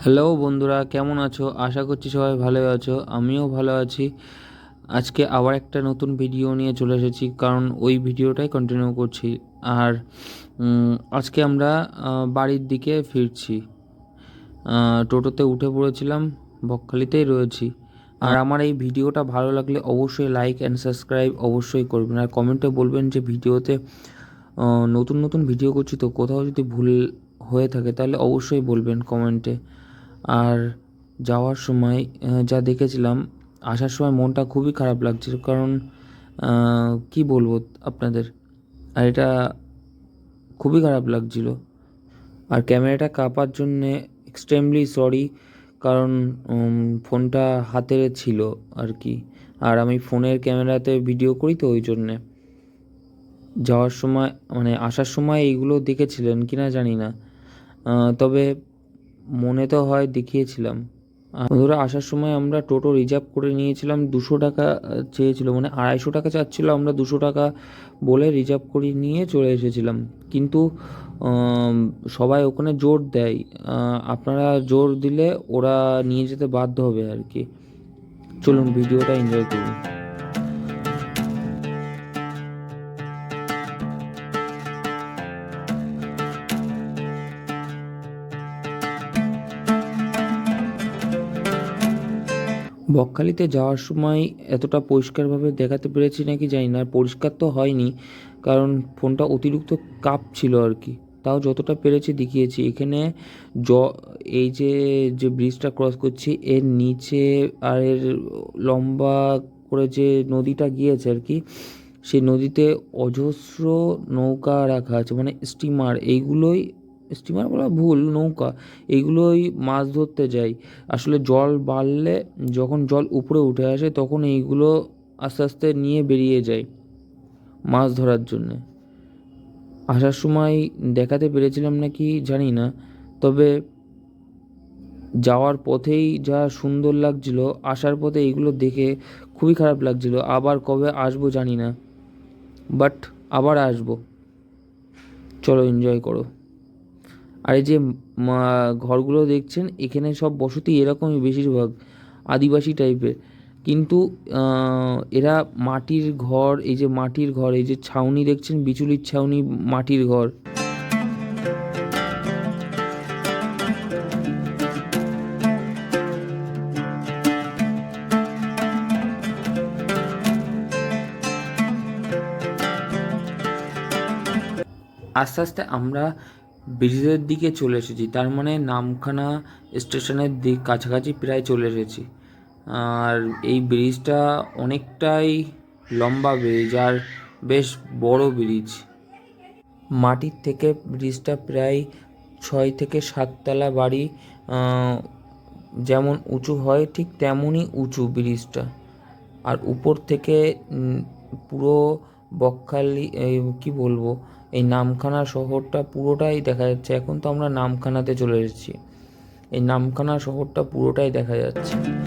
Hello বন্ধুরা, কেমন আছো? আশা করছি সবাই ভালো আছো, আমিও ভালো আছি। আজকে আবার একটা নতুন ভিডিও নিয়ে চলে এসেছি, কারণ ওই ভিডিওটাই কন্টিনিউ করছি। আর আজকে আমরা বাড়ির দিকে ফিরছি। টোটোতে উঠে পড়েছিলাম, বকখালিতেই রয়েছি। আর আমার এই ভিডিওটা ভালো লাগলে অবশ্যই লাইক অ্যান্ড সাবস্ক্রাইব অবশ্যই করবেন। আর কমেন্টে বলবেন যে ভিডিওতে নতুন নতুন ভিডিও করছি তো, কোথাও যদি ভুল হয়ে থাকে তাহলে অবশ্যই বলবেন কমেন্টে আর যাওয়ার সময় যা দেখেছিলাম, আসার সময় মনটা খুবই খারাপ লাগছিল। কারণ কি বলব আপনাদের? আর এটা খুবই খারাপ লাগছিল। আর ক্যামেরাটা কাঁপার জন্যে এক্সট্রিমলি সরি কারণ ফোনটা হাতে ছিল আর কি। আর আমি ফোনের ক্যামেরাতে ভিডিও করি তো ওই জন্যে। যাওয়ার সময় মানে আসার সময় এইগুলো দেখেছিলেন কি না জানি না। তবে মনে তো হয় দেখিয়েছিলাম। বন্ধুরা, আসার সময় আমরা টোটো রিজার্ভ করে নিয়েছিলাম, দুশো টাকা চেয়েছিল মানে আড়াইশো টাকা চাচ্ছিল, আমরা দুশো টাকা বলে রিজার্ভ করে নিয়ে চলে এসেছিলাম। কিন্তু সবাই ওখানে জোর দেয়। আপনারা জোর দিলে ওরা নিয়ে যেতে বাধ্য হবে আর কি। চলুন, ভিডিওটা এনজয় করুন বকখালিতে যাওয়ার সময় এতটা পরিষ্কারভাবে দেখাতে পেরেছি নাকি জানি না পরিষ্কার তো হয়নি, কারণ ফোনটা অতিরিক্ত কাপ ছিল আর কি। তাও যতটা পেরেছি দেখিয়েছি। এখানে জ, এই যে যে ব্রিজটা ক্রস করছি, এর নিচে আর এর লম্বা করে যে নদীটা গিয়েছে আর কি, সেই নদীতে অজস্র নৌকা রাখা আছে মানে স্টিমার এইগুলোই স্টিমার বলা ভুল, নৌকা এইগুলোই মাছ ধরতে যায় আসলে জল বাড়লে যখন জল উপরে উঠে আসে তখন এইগুলো আস্তে আস্তে নিয়ে বেরিয়ে যায় মাছ ধরার জন্যে। আসার সময় দেখাতে পেরেছিলাম নাকি জানি না, তবে যাওয়ার পথেই যা সুন্দর লাগছিল, আসার পথে এইগুলো দেখে খুবই খারাপ লাগছিল, আবার কবে আসব জানি না বাট আবার আসব। চলো এনজয় করো। আর এই যে ঘরগুলো দেখছেন, এখানে সব বসতি এরকমই বেশিরভাগ, আদিবাসী টাইপের। কিন্তু এরা মাটির ঘর, এই যে মাটির ঘর, এই যে ছাউনি দেখছেন, বিচুলির ছাউনি মাটির ঘর। আস্তে আস্তে আমরা ব্রিজের দিকে চলে এসেছি। তার মানে নামখানা স্টেশনের দিক কাছাকাছি প্রায় চলে এসেছি। আর এই ব্রিজটা অনেকটাই লম্বা ব্রিজ আর বেশ বড় ব্রিজ। মাটির থেকে ব্রিজটা প্রায় ছয় থেকে সাততলা বাড়ি যেমন উঁচু হয় ঠিক তেমনই উঁচু ব্রিজটা। আর উপর থেকে পুরো বকখালি কি বলব এই নামখানা শহরটা পুরোটাই দেখা যাচ্ছে। এখন তো আমরা নামখানাতে চলে এসেছি। এই নামখানা শহরটা পুরোটাই দেখা যাচ্ছে।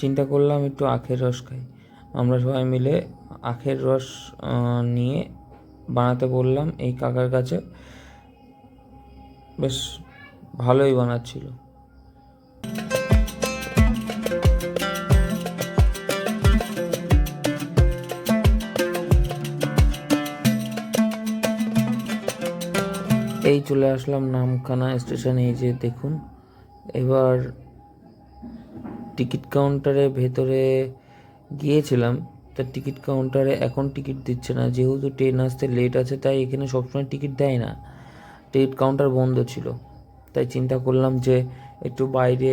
চিন্তা করলাম একটু আখের রস খাই। আমরা সবাই মিলে আখের রস নিয়ে বানাতে বললাম এই কাকার কাছে। বেশ ভালোই বানাচ্ছিল। এই চলে আসলাম নামখানা স্টেশনে, এই যে দেখুন। এবার টিকিট কাউন্টারে ভেতরে গিয়েছিলাম, তা টিকিট কাউন্টারে এখন টিকিট দিচ্ছে না। যেহেতু ট্রেন আসতে লেট আছে, তাই এখানে সবসময় টিকিট দেয় না। টিকিট কাউন্টার বন্ধ ছিল। তাই চিন্তা করলাম যে একটু বাইরে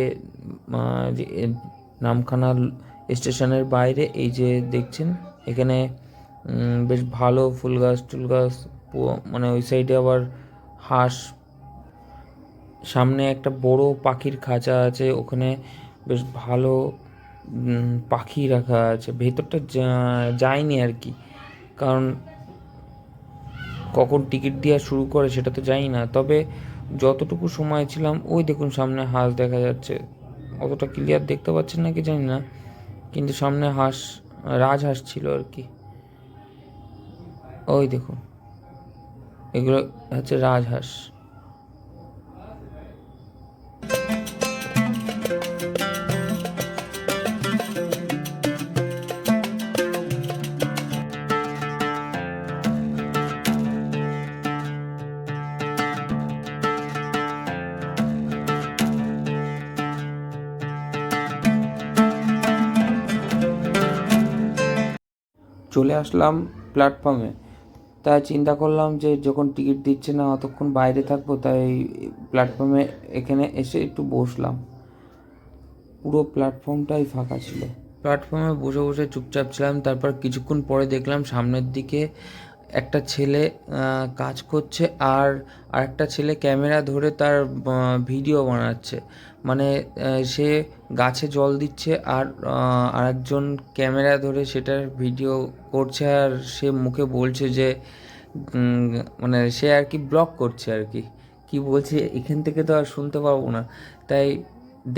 নামখানা স্টেশনের বাইরে এই যে দেখছেন, এখানে বেশ ভালো ফুল গাছ টুল গাছ মানে ওই সাইডে আবার হাঁস। সামনে একটা বড় পাখির খাঁচা আছে, ওখানে বেশ ভালো পাখি রাখা আছে। ভেতরটা যায়নি আর কি। কারণ কখন টিকিট দেওয়া শুরু করে সেটা তো জানি না। তবে যতটুকু সময় ছিলাম, ওই দেখুন সামনে হাঁস দেখা যাচ্ছে। অতটা ক্লিয়ার দেখতে পাচ্ছেন নাকি জানি না। কিন্তু সামনে হাঁস রাজহাঁস ছিল আর কি। ওই দেখুন। এগুলো হচ্ছে রাজহাঁস চলে আসলাম প্ল্যাটফর্মে তাই চিন্তা করলাম যে যখন টিকিট দিচ্ছে না, অতক্ষণ বাইরে থাকব, তাই প্ল্যাটফর্মে এখানে এসে একটু বসলাম। পুরো প্ল্যাটফর্মটাই ফাঁকা ছিল। প্ল্যাটফর্মে বসে বসে চুপচাপ ছিলাম, তারপর কিছুক্ষণ পরে দেখলাম সামনের দিকে একটা ছেলে কাজ করছে আর আরেকটা ছেলে ক্যামেরা ধরে তার ভিডিও বানাচ্ছে। মানে সে গাছে জল দিচ্ছে আর আরেকজন ক্যামেরা ধরে সেটার ভিডিও করছে আর সে মুখে বলছে যে মানে সে আর কি ব্লগ করছে আর কি। কি বলছে এখান থেকে তো আর শুনতে পাবো না। তাই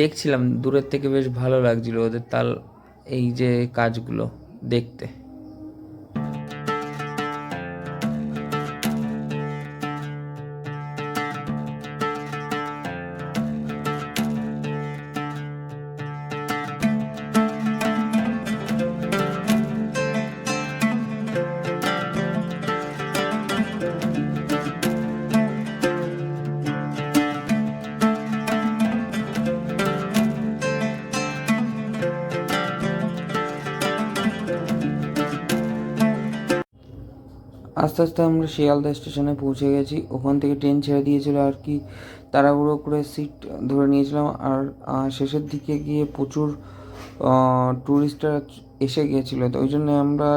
দেখছিলাম, দূরের থেকে বেশ ভালো লাগছিল ওদের তাল, এই যে কাজগুলো দেখতে। আস্তে আস্তে আমরা শিয়ালদা স্টেশনে পৌঁছে গেছি। ওখান থেকে ট্রেন ছেড়ে দিয়েছিল আর কি। তাড়াহুড়ো করে সিট ধরে নিয়েছিলাম আর শেষের দিকে গিয়ে প্রচুর ট্যুরিস্টরা এসে গিয়েছিল তো ওই জন্য আমরা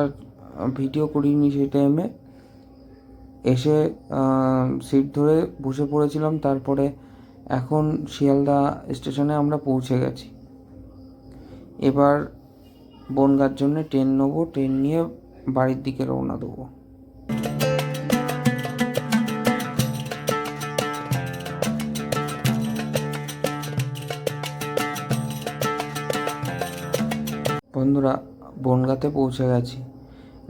ভিডিও করিনি সেই টাইমে এসে সিট ধরে বসে পড়েছিলাম। তারপরে এখন শিয়ালদা স্টেশনে আমরা পৌঁছে গেছি। এবার বনগার জন্য ট্রেন নেব। ট্রেন নিয়ে বাড়ির দিকে রওনা দেবো। বনগাঁতে পৌঁছে গেছি।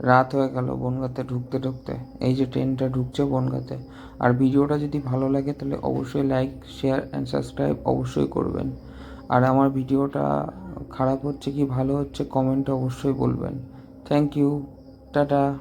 রাত হয়ে গেল বনগাতে ঢুকতে ঢুকতে। এই যে ট্রেনটা ঢুকছে বনগাতে। আর ভিডিওটা যদি ভালো লাগে তাহলে অবশ্যই লাইক শেয়ার অ্যান্ড সাবস্ক্রাইব অবশ্যই করবেন। আর আমার ভিডিওটা খারাপ হচ্ছে কি ভালো হচ্ছে কমেন্টে অবশ্যই বলবেন। Thank you tata